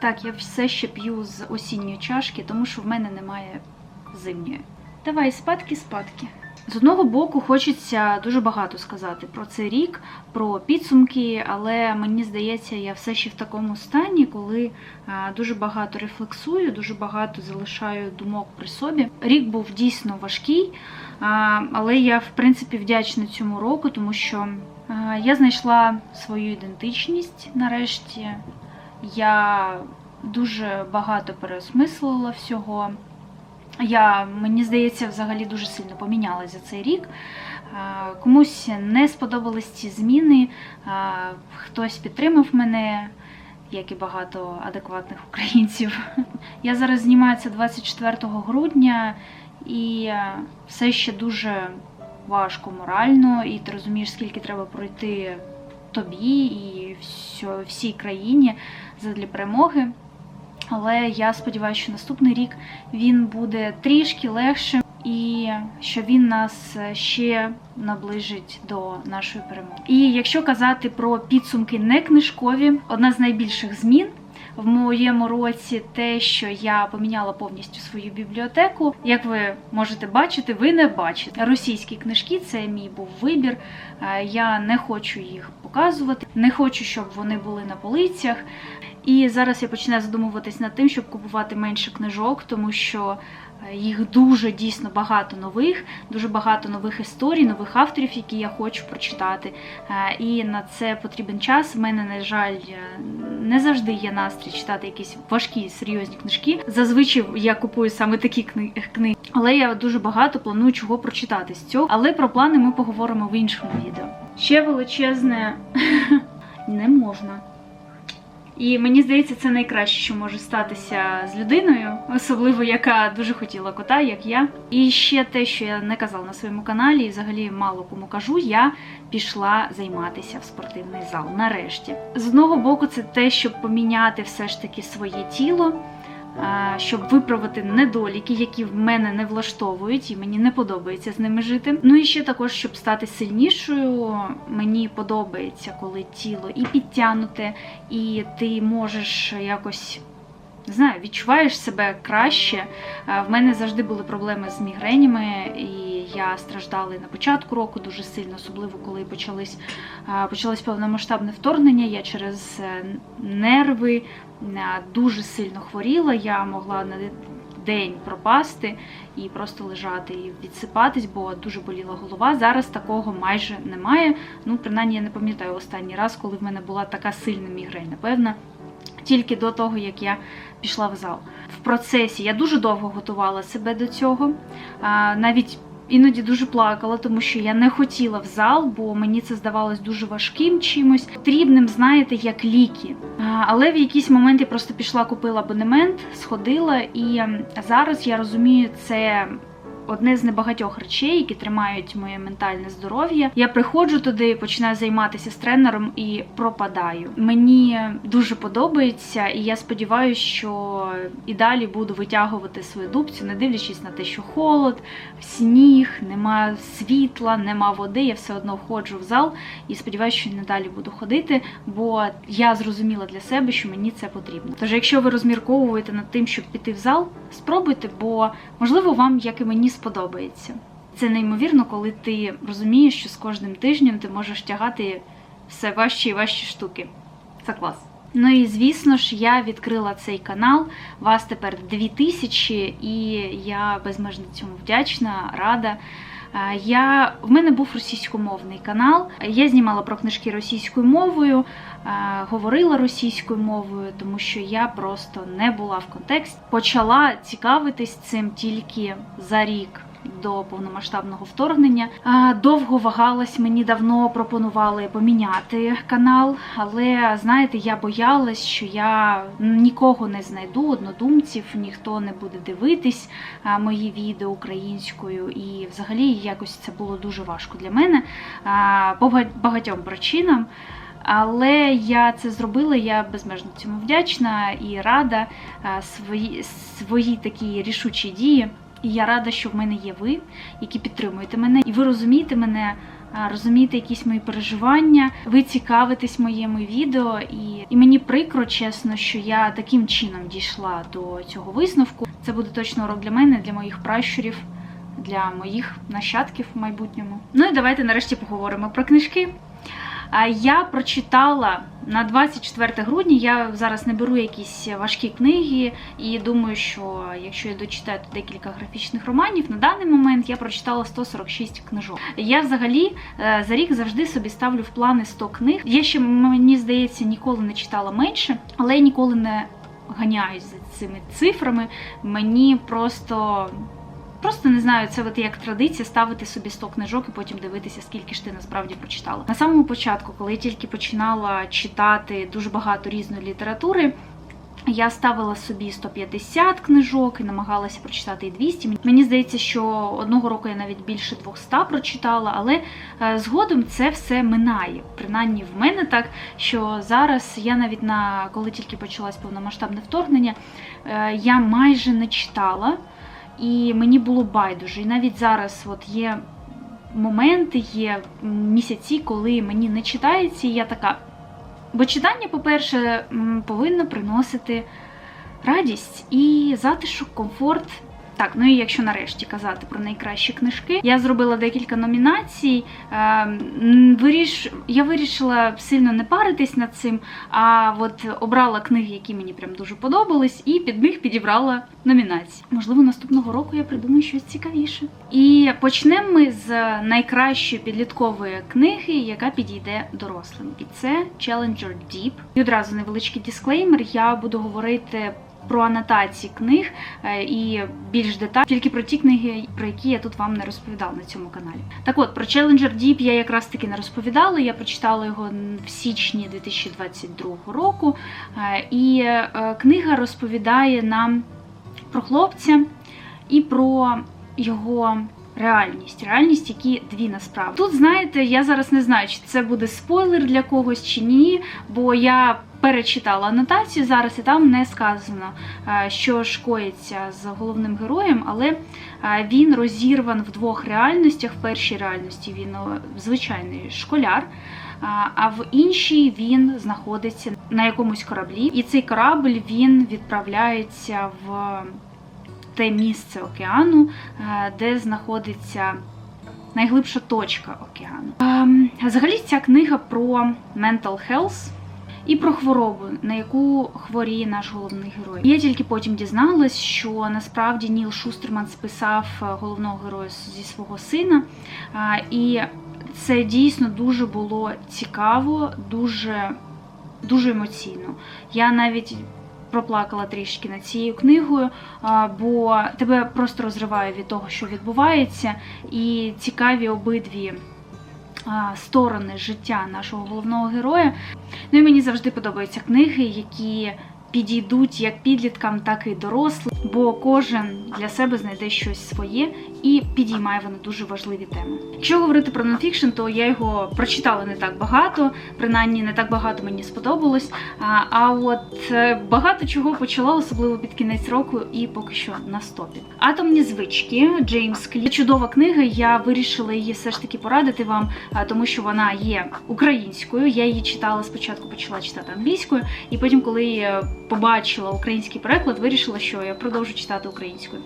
Так, я все ще п'ю з осінньої чашки, тому що в мене немає зимньої. Давай, спадки, спадки. З одного боку, хочеться дуже багато сказати про цей рік, про підсумки, але мені здається, я все ще в такому стані, коли дуже багато рефлексую, дуже багато залишаю думок при собі. Рік був дійсно важкий, але я в принципі вдячна цьому року, тому що я знайшла свою ідентичність нарешті. Я дуже багато переосмислила всього. Я, мені здається, взагалі дуже сильно помінялася за цей рік. Комусь не сподобались ці зміни, хтось підтримав мене, як і багато адекватних українців. Я зараз знімаю це 24 грудня, і е, все ще дуже важко морально, і ти розумієш, скільки треба пройти тобі і всій країні задля перемоги. Але я сподіваюся, що наступний рік він буде трішки легшим і що він нас ще наближить до нашої перемоги. І якщо казати про підсумки не книжкові, одна з найбільших змін. В моєму році те, що я поміняла повністю свою бібліотеку. Як ви можете бачити, ви не бачите. Російські книжки це мій був вибір. Е, Я не хочу їх показувати, не хочу, щоб вони були на полицях. І зараз я починаю задумуватись над тим, щоб купувати менше книжок, тому що е, їх дуже дійсно багато нових, дуже багато нових історій, нових авторів, які я хочу прочитати. Е, І на це потрібен час. У мене, на жаль, е, не завжди є настрій читати якісь важкі серйозні книжки. Зазвичай я купую саме такі кни- книги, але я дуже багато планую чого прочитати з цього. Але про плани ми поговоримо в іншому відео. Ще величезне не можна. І мені здається, це найкраще, що може статися з людиною, особливо яка дуже хотіла кота, як я. І ще те, що я не казала на своєму каналі, і взагалі мало кому кажу, я пішла займатися в спортивний зал. Нарешті, з одного боку, це те, щоб поміняти все ж таки своє тіло. Щоб виправити недоліки, які в мене не влаштовують, і мені не подобається з ними жити. Ну і ще також, щоб стати сильнішою, мені подобається, коли тіло і підтягнуте, і ти можеш якось. Не знаю, відчуваєш себе краще. В мене завжди були проблеми з мігренями, і я страждала і на початку року дуже сильно, особливо коли почались, е, почалось повномасштабне вторгнення. Я через е, нерви е, дуже сильно хворіла. Я могла на день пропасти і просто лежати і відсипатись, бо дуже боліла голова. Зараз такого майже немає. Ну, принаймні, я не пам'ятаю останній раз, коли в мене була така сильна мігрень. Напевно, тільки до того, як я пішла в зал. В процесі я дуже довго готувала себе до цього. Навіть іноді дуже плакала, тому що я не хотіла в зал, бо мені це здавалось дуже важким чимось, потрібним, знаєте, як ліки. Але в якийсь момент я просто пішла, купила абонемент, сходила, і ем, зараз я розумію, це. Одне з небагатьох речей, які тримають моє ментальне здоров'я. Я приходжу туди, починаю займатися з тренером і пропадаю. Мені дуже подобається, і я сподіваюся, що і далі буду витягувати свою дубцю, не дивлячись на те, що холод, сніг, нема світла, нема води. Я все одно ходжу в зал і сподіваюся, що надалі буду ходити, бо я зрозуміла для себе, що мені це потрібно. Тож, якщо ви розмірковуєте над тим, щоб піти в зал, спробуйте, бо можливо вам, як і мені, сподобається. Це неймовірно, коли ти розумієш, що з кожним тижнем ти можеш тягати все важчі і важчі штуки. Це клас. Ну і звісно ж, я відкрила цей канал. Вас тепер 2000, і я безмежно цьому вдячна, рада. Е, Я, в мене був російськомовний канал. Я знімала про книжки російською мовою, е, говорила російською мовою, тому що я просто не була в контексті. Почала цікавитись цим тільки за рік. До повномасштабного вторгнення довго вагалась, мені давно пропонували поміняти канал, але знаєте, я боялась, що я нікого не знайду, однодумців, ніхто не буде дивитись мої відео українською, і взагалі якось це було дуже важко для мене по багатьом причинам. Але я це зробила, я безмежно цьому вдячна і рада свої, свої такі рішучі дії. І я рада, що в мене є ви, які підтримуєте мене, і ви розумієте мене розумієте якісь мої переживання, ви цікавитесь моїми відео, і, і мені прикро, чесно, що я таким чином дійшла до цього висновку. Це буде точно урок для мене, для моїх пращурів, для моїх нащадків в майбутньому. Ну і давайте нарешті поговоримо про книжки. Я прочитала на 24 грудня. Я зараз не беру якісь важкі книги, і думаю, що якщо я дочитаю тут декілька графічних романів, на даний момент я прочитала 146 книжок. Я взагалі е, за рік завжди собі ставлю в плани 100 книг. Я ще мені здається ніколи не читала менше, але я ніколи не ганяюсь за цими цифрами. Мені просто. Просто не знаю, це от як традиція ставити собі 100 книжок і потім дивитися, скільки ж ти насправді прочитала. На самому початку, коли я тільки починала читати дуже багато різної літератури. Я ставила собі 150 книжок і намагалася прочитати і 200. Мені здається, що одного року я навіть більше 200 прочитала, але е, згодом це все минає. Принаймні в мене так, що зараз я навіть на коли тільки почалось повномасштабне вторгнення, е, я майже не читала і мені було байдуже. І навіть зараз от є моменти, є місяці, коли мені не читається, і я така. Бо читання, по-перше, повинно приносити радість і затишок, комфорт. Так, ну і якщо нарешті казати про найкращі книжки, я зробила декілька номінацій. Е, виріш... Я вирішила сильно не паритись над цим, а от обрала книги, які мені прям дуже подобались, і під них підібрала номінації. Можливо, наступного року я придумаю щось цікавіше. І почнемо ми з найкращої підліткової книги, яка підійде дорослим. І це Challenger Deep. І одразу невеличкий дисклеймер. Я буду говорити про анотації книг е, і більш детально тільки про ті книги, про які я тут вам не розповідала на цьому каналі. Так от про Challenger Deep я якраз таки не розповідала. Я прочитала його в січні 2022 року. Е, І е, книга розповідає нам про хлопця і про його. Реальність, реальність, які дві насправді. Тут, знаєте, я зараз не знаю, чи це буде спойлер для когось чи ні, бо я перечитала анотацію зараз, і там не сказано, е, що ж коїться з головним героєм, але е, він розірван в двох реальностях. В першій реальності він звичайний школяр. а, А в іншій він знаходиться на якомусь кораблі, і цей корабль він відправляється в те місце океану, е, де знаходиться найглибша точка океану. Ем, Взагалі, ця книга про mental health і про хворобу, на яку хворіє наш головний герой. Я тільки потім дізналась, що насправді Ніл Шустерман списав е, головного героя зі свого сина. І це дійсно дуже було цікаво, дуже, дуже емоційно. Я навіть проплакала трішки над цією книгою, бо тебе просто розриває від того, що відбувається, і цікаві обидві сторони життя нашого головного героя. Ну і мені завжди подобаються книги, які підійдуть як підліткам, так і дорослим, бо кожен для себе знайде щось своє і підіймає вони дуже важливі теми. Якщо говорити про нонфікшн, то я його прочитала не так багато, принаймні не так багато мені сподобалось. А, а от е, багато чого почала, особливо під кінець року, і поки що на стопі. Атомні звички Джеймс Клі. Чудова книга. Я вирішила її все ж таки порадити вам, тому що вона є українською. Я її читала спочатку, почала читати англійською, і потім, коли побачила український переклад, вирішила, що я продовжу читати українською.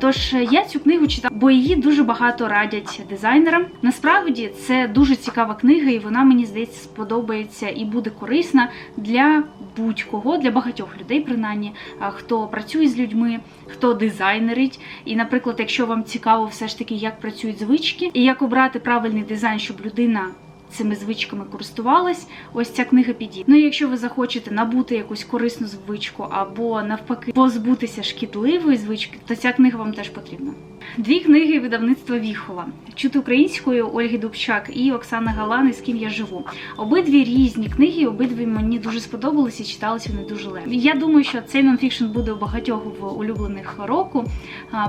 Тож я цю книгу читала, бо її дуже багато радять дизайнерам. Насправді це дуже цікава книга, і вона мені здається сподобається і буде корисна для будь-кого, для багатьох людей, принаймні, хто працює з людьми, хто дизайнерить. І, наприклад, якщо вам цікаво, все ж таки, як працюють звички, і як обрати правильний дизайн, щоб людина. Цими звичками користувалась, ось ця книга підійде. Ну якщо ви захочете набути якусь корисну звичку або навпаки позбутися шкідливої звички, то ця книга вам теж потрібна. Дві книги видавництва Віхола чути українською Ольги Дубчак і Оксани Галани з ким я живу. Обидві різні книги, обидві мені дуже сподобалися і читалися вони дуже легко. Я думаю, що цей нонфікшн буде у багатьох в улюблених року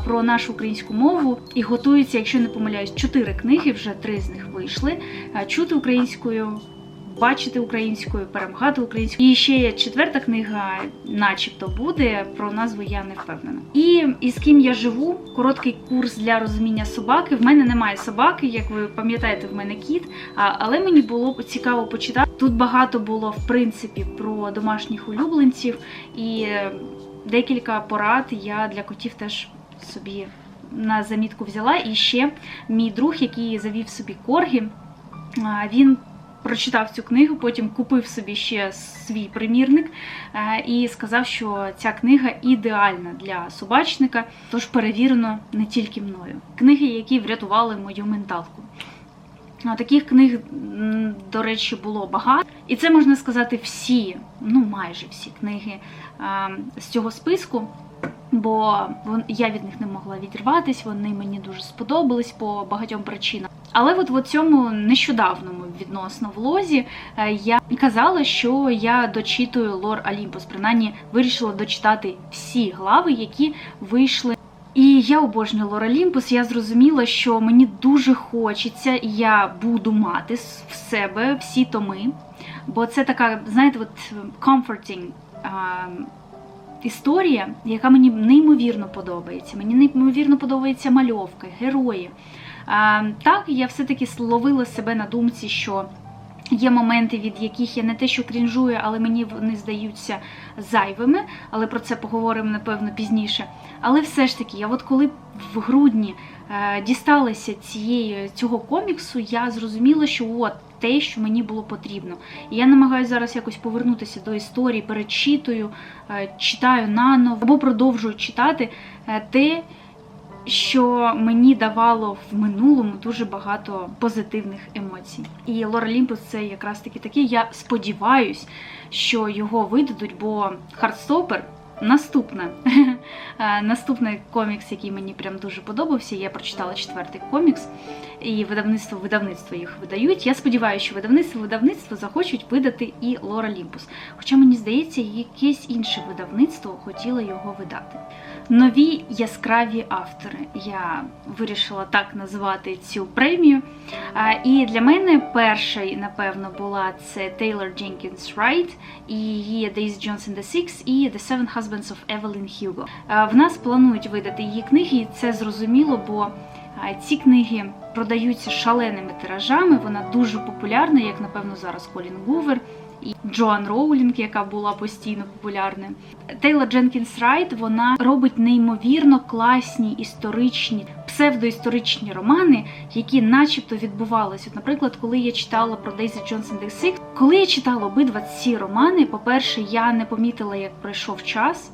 про нашу українську мову і готується, якщо не помиляюсь, чотири книги, вже три з них вийшли. А, Чути українською бачити українською, перемагати українською. І ще четверта книга, начебто, буде. Про назву я не впевнена. І із ким я живу, короткий курс для розуміння собаки. В мене немає собаки, як ви пам'ятаєте, в мене кіт. Але мені було цікаво почитати. Тут багато було в принципі про домашніх улюбленців, і декілька порад я для котів теж собі на замітку взяла. І ще мій друг, який завів собі коргі, він прочитав цю книгу, потім купив собі ще свій примірник е, і сказав, що ця книга ідеальна для собачника, тож перевірено не тільки мною. Книги, які врятували мою менталку. Таких книг, до речі, було багато. І це можна сказати всі, ну майже всі книги з цього списку. Бо я від них не могла відірватися, вони мені дуже сподобались по багатьом причинам. Але от в цьому нещодавному відносно влозі е, я казала, що я дочитую Лор Олімпус. Принаймні вирішила дочитати всі глави, які вийшли і я обожнюю Лора Олімпус. Я зрозуміла, що мені дуже хочеться, і я буду мати в себе всі томи. Бо це така, знаєте, от comforting а, історія, яка мені неймовірно подобається. Мені неймовірно подобається мальовка, герої. Так, я все-таки словила себе на думці, що. Є моменти, від яких я не те, що крінжую, але мені вони здаються зайвими, але про це поговоримо напевно пізніше. Але все ж таки, я от коли в грудні е, дісталася цієї цього коміксу, я зрозуміла, що от те, що мені було потрібно. І я намагаюся зараз якось повернутися до історії, перечитую, е, читаю наново або продовжую читати е, те, що мені давало в минулому дуже багато позитивних емоцій. І Лора Лімпус це якраз таки такий. Я сподіваюсь, що його видадуть, бо Хардстопер наступне. Наступний комікс, який мені прям дуже подобався. Я прочитала четвертий комікс, і видавництво видавництво їх видають. Я сподіваюся, що видавництво видавництво захочуть видати і Лора Лімпус. Хоча мені здається, якесь інше видавництво хотіло його видати. Нові яскраві автори. Я вирішила так назвати цю премію. І для мене першою, напевно, була це Тейлор Дженкінс Райт і її Jones and the Six і The Seven Husbands of Evelyn Hugo. А, В нас планують видати її книги, і це зрозуміло, бо ці книги продаються шаленими тиражами. Вона дуже популярна, як напевно зараз Колін Гувер. І Джоан Роулінг, яка була постійно популярною. Тейла Дженкінс Райт вона робить неймовірно класні історичні, псевдоісторичні романи, які начебто відбувалися. Наприклад, коли я читала про Дейзі Джонсон Дексик, коли я читала обидва ці романи, по-перше, я не помітила, як пройшов час.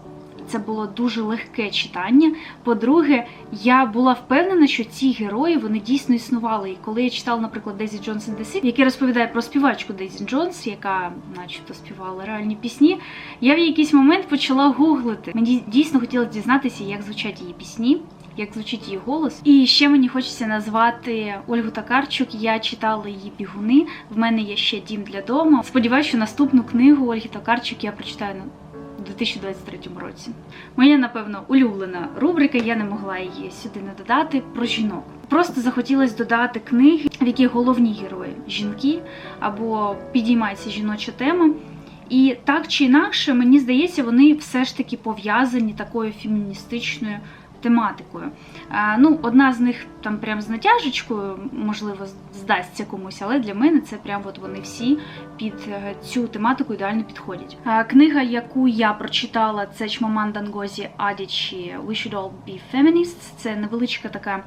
Це було дуже легке читання. По-друге, я була впевнена, що ці герої вони дійсно існували. І коли я читала, наприклад, Дезі Джонс and який розповідає про співачку Дезі Джонс, яка, начебто, співала реальні пісні, я в якийсь момент почала гуглити. Мені дійсно хотілося дізнатися, як звучать її пісні. Як звучить її голос, і ще мені хочеться назвати Ольгу Такарчук. Я читала її бігуни. В мене є ще дім для дому. Сподіваюся, що наступну книгу Ольги Такарчук я прочитаю у 2023 році. Моя, напевно, улюблена рубрика, я не могла її сюди не додати про жінок. Просто захотілося додати книги, в яких головні герої жінки або підіймається жіноча тема. І так чи інакше, мені здається, вони все ж таки пов'язані такою феміністичною тематикою. Ну, одна з них там прям з натяжечкою, можливо, здасться комусь, але для мене це прям от вони всі під е, цю тематику ідеально підходять. Книга, яку я прочитала, це Чмаман Дангозі Адічі We Should All Be Feminists. Це невеличка така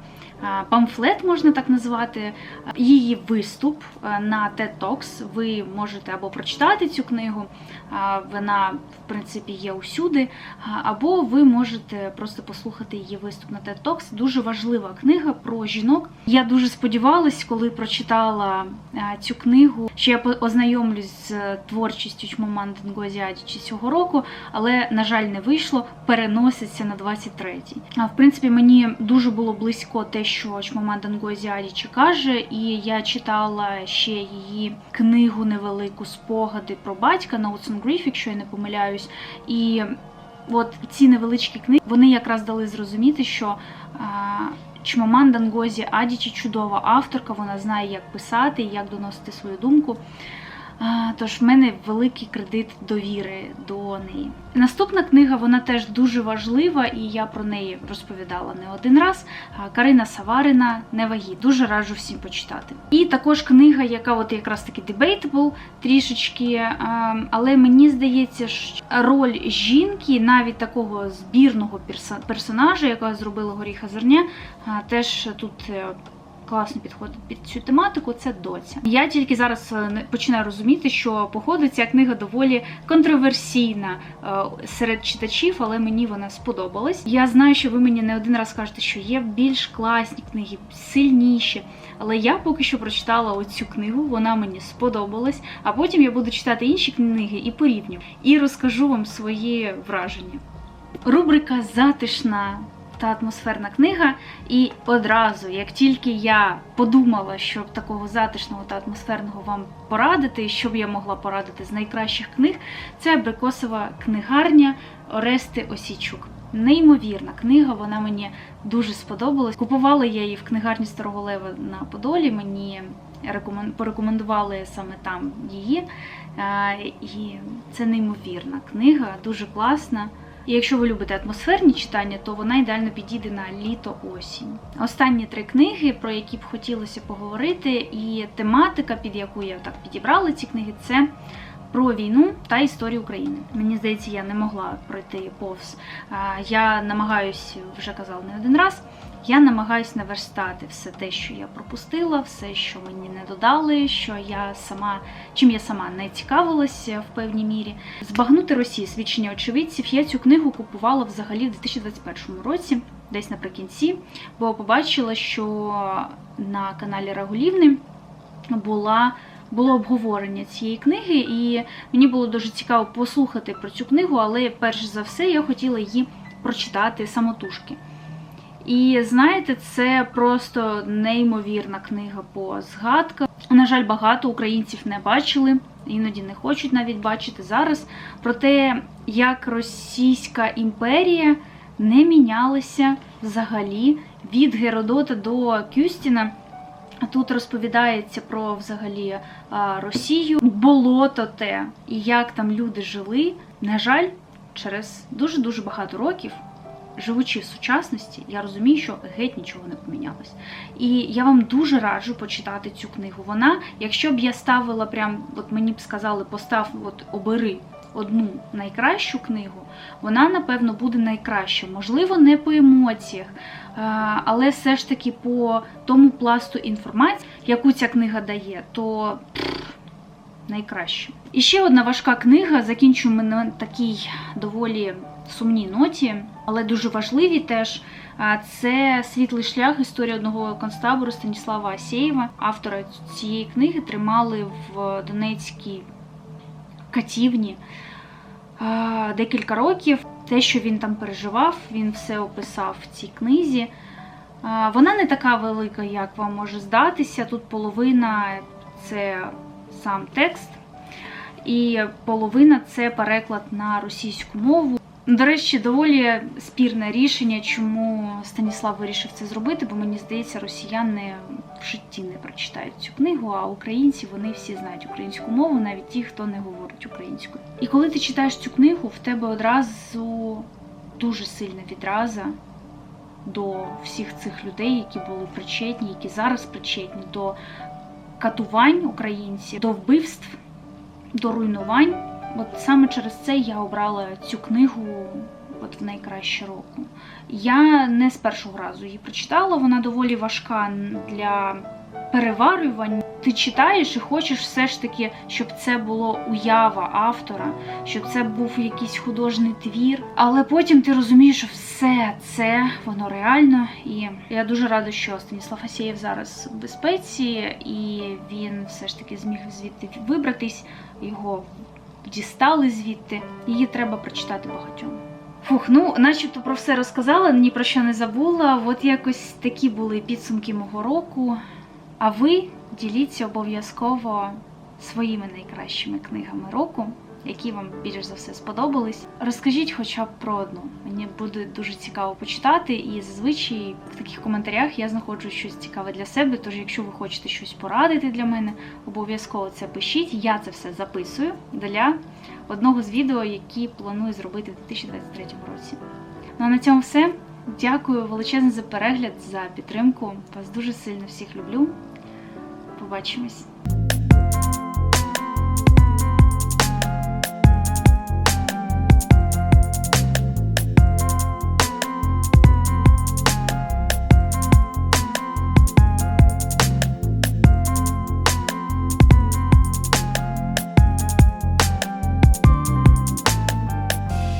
памфлет, можна так назвати. Її виступ на TED Talks. Ви можете або прочитати цю книгу, вона в принципі є усюди, або ви можете просто послухати її виступ на TED Talks. Дуже важлива книга про жінок. Я дуже сподівалась, коли прочитала цю книгу, що я ознайомлюсь з творчістю Чмоманди Ngozi Адічі цього року, але на жаль не вийшло. Переноситься на 23-й. А в принципі, мені дуже було близько те, що Чмоманда Ngozi Адічі каже, і я читала ще її книгу невелику спогади про батька Notes on Grief, якщо я не помиляюсь. І от ці невеличкі книги вони якраз дали зрозуміти, що а, Чмоманда Ngozi Адічі чудова авторка, вона знає, як писати і як доносити свою думку. Тож в мене великий кредит довіри до неї. Наступна книга вона теж дуже важлива, і я про неї розповідала не один раз. Карина Саварина Невагі. Дуже раджу всім почитати. І також книга, яка от якраз таки debatable трішечки, але мені здається, що роль жінки, навіть такого збірного персонажа, яка зробила Горіха Зерня, теж тут. Класно підходить під цю тематику, це доця. Я тільки зараз е, починаю розуміти, що походу ця книга доволі контроверсійна е, серед читачів, але мені вона сподобалась. Я знаю, що ви мені не один раз кажете, що є більш класні книги, сильніші. Але я поки що прочитала оцю книгу, вона мені сподобалась. А потім я буду читати інші книги і порівню, і розкажу вам свої враження. Рубрика Затишна та атмосферна книга. І одразу, як тільки я подумала, щоб такого затишного та атмосферного вам порадити, що б я могла порадити з найкращих книг, це Абрикосова книгарня Орести Осічук. Неймовірна книга, вона мені дуже сподобалась. Купувала я її в книгарні Старого Лева на Подолі. Мені рекомен- порекомендували саме там її. Е, І це неймовірна книга, дуже класна. І якщо ви любите атмосферні читання, то вона ідеально підійде на літо-осінь. Останні три книги, про які б хотілося поговорити, і тематика, під яку я так підібрала ці книги, це про війну та історію України. Мені здається, я не могла пройти повз. Я намагаюсь, вже казала не один раз. Я намагаюсь наверстати все те, що я пропустила, все, що мені не додали, що я сама, чим я сама не цікавилася в певній мірі. Збагнути Росії свідчення очевидців. Я цю книгу купувала взагалі в 2021 році, десь наприкінці, бо побачила, що на каналі Рагулівни була. Було обговорення цієї книги, і мені було дуже цікаво послухати про цю книгу, але перш за все я хотіла її прочитати самотужки. І знаєте, це просто неймовірна книга по згадках. На жаль, багато українців не бачили, іноді не хочуть навіть бачити зараз про те, як Російська імперія не мінялася взагалі від Геродота до Кюстіна. Тут розповідається про взагалі Росію, болото те, і як там люди жили. На жаль, через дуже дуже багато років живучи в сучасності, я розумію, що геть нічого не помінялось. І я вам дуже раджу почитати цю книгу. Вона, якщо б я ставила прям, от мені б сказали, постав, от обери одну найкращу книгу, вона, напевно, буде найкраща. Можливо, не по емоціях, е, але все ж таки по тому пласту інформації, яку ця книга дає, то найкраще. І ще одна важка книга. Закінчуємо на такій доволі сумній ноті, але дуже важливі теж. Це світлий шлях історії одного концтабору Станіслава Асєєва. Автора цієї книги тримали в Донецькій катівні декілька років. Те, що він там переживав, він все описав в цій книзі. Вона не така велика, як вам може здатися. Тут половина це сам текст, і половина це переклад на російську мову. До речі, доволі спірне рішення, чому Станіслав вирішив це зробити, бо мені здається, росіяни в житті не прочитають цю книгу, а українці вони всі знають українську мову, навіть ті, хто не говорить українською. І коли ти читаєш цю книгу, в тебе одразу дуже сильна відраза до всіх цих людей, які були причетні, які зараз причетні до катувань українців, до вбивств, до руйнувань. От саме через це я обрала цю книгу от в найкраще року. Я не з першого разу її прочитала, вона доволі важка для переварювань. Ти читаєш і хочеш все ж таки, щоб це було уява автора, щоб це був якийсь художній твір. Але потім ти розумієш, що все це воно реально. І я дуже рада, що Станіслав Асєєв зараз в безпеці, і він все ж таки зміг звідти вибратись. Його дістали звідти. Її треба прочитати багатьом. Фух, ну начебто про все розказала, ні про що не забула. От якось такі були підсумки мого року. А ви діліться обов'язково своїми найкращими книгами року. Які вам більш за все сподобались. Розкажіть хоча б про одну. Мені буде дуже цікаво почитати, і зазвичай в таких коментарях я знаходжу щось цікаве для себе. Тож, якщо ви хочете щось порадити для мене, обов'язково це пишіть. Я це все записую для одного з відео, які планую зробити в 2023 році. Ну а на цьому все. Дякую величезно за перегляд, за підтримку. Вас дуже сильно всіх люблю. Побачимось.